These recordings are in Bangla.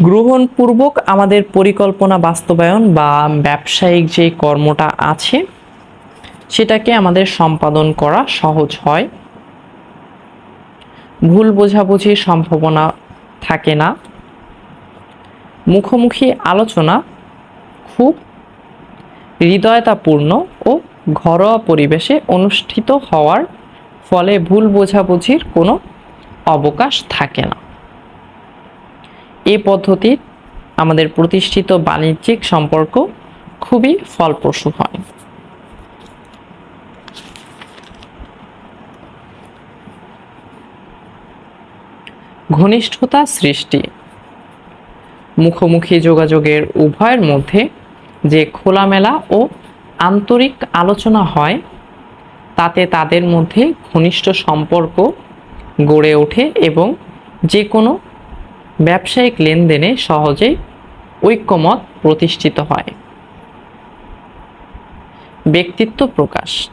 গ্রহণপূর্বক আমাদের পরিকল্পনা বাস্তবায়ন বা ব্যবসায়িক যে কর্মটা আছে, সেটাকে আমাদের সম্পাদন করা সহজ হয়। ভুল বোঝাবুঝির সম্ভাবনা থাকে না। মুখোমুখি আলোচনা খুব হৃদয়তাপূর্ণ ও ঘরোয়া পরিবেশে অনুষ্ঠিত হওয়ার ফলে ভুল বোঝাবুঝির কোনো অবকাশ থাকে না। এই পদ্ধতি আমাদের প্রতিষ্ঠিত বাণিজ্যিক সম্পর্ক খুবই ফলপ্রসূ হয়। ঘনিষ্ঠতা সৃষ্টি। মুখোমুখি যোগাযোগের উভয়ের মধ্যে যে খোলামেলা ও আন্তরিক আলোচনা হয়, তাতে তাদের মধ্যে ঘনিষ্ঠ সম্পর্ক গড়ে ওঠে এবং যে কোনো ব্যবসায়িক লেনদেনে সহজেই ঐক্যমত প্রতিষ্ঠিত হয়। ব্যক্তিত্ব প্রকাশ।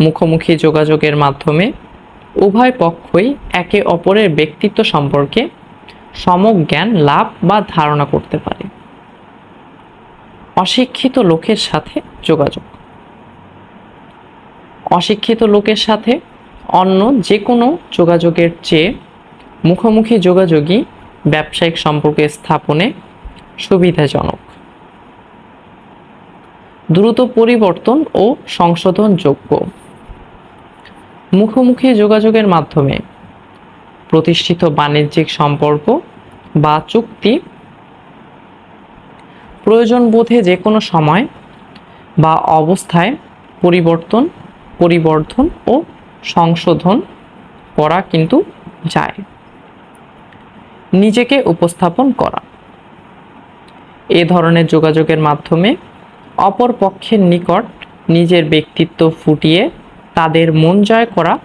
মুখোমুখি যোগাযোগের মাধ্যমে উভয় পক্ষই একে অপরের ব্যক্তিত্ব সম্পর্কে সমক জ্ঞান লাভ বা ধারণা করতে পারে। অশিক্ষিত লোকের সাথে যোগাযোগ। অশিক্ষিত লোকের সাথে অন্য যে কোনো যোগাযোগের চেয়ে মুখোমুখি যোগাযোগই ব্যবসায়িক সম্পর্ক স্থাপনে সুবিধাজনক। দ্রুত পরিবর্তন ও সংশোধনযোগ্য। মুখোমুখি যোগাযোগের মাধ্যমে প্রতিষ্ঠিত বাণিজ্যিক সম্পর্ক বা চুক্তি প্রয়োজন বোধে যে কোনো সময় বা অবস্থায় পরিবর্তন, পরিবর্ধন ও সংশোধন করা কিন্তু যায়। নিজেকে উপস্থাপন করা। এ ধরনের যোগাযোগের মাধ্যমে অপর পক্ষের নিকট নিজের ব্যক্তিত্ব ফুটিয়ে তাদের মন জয় করা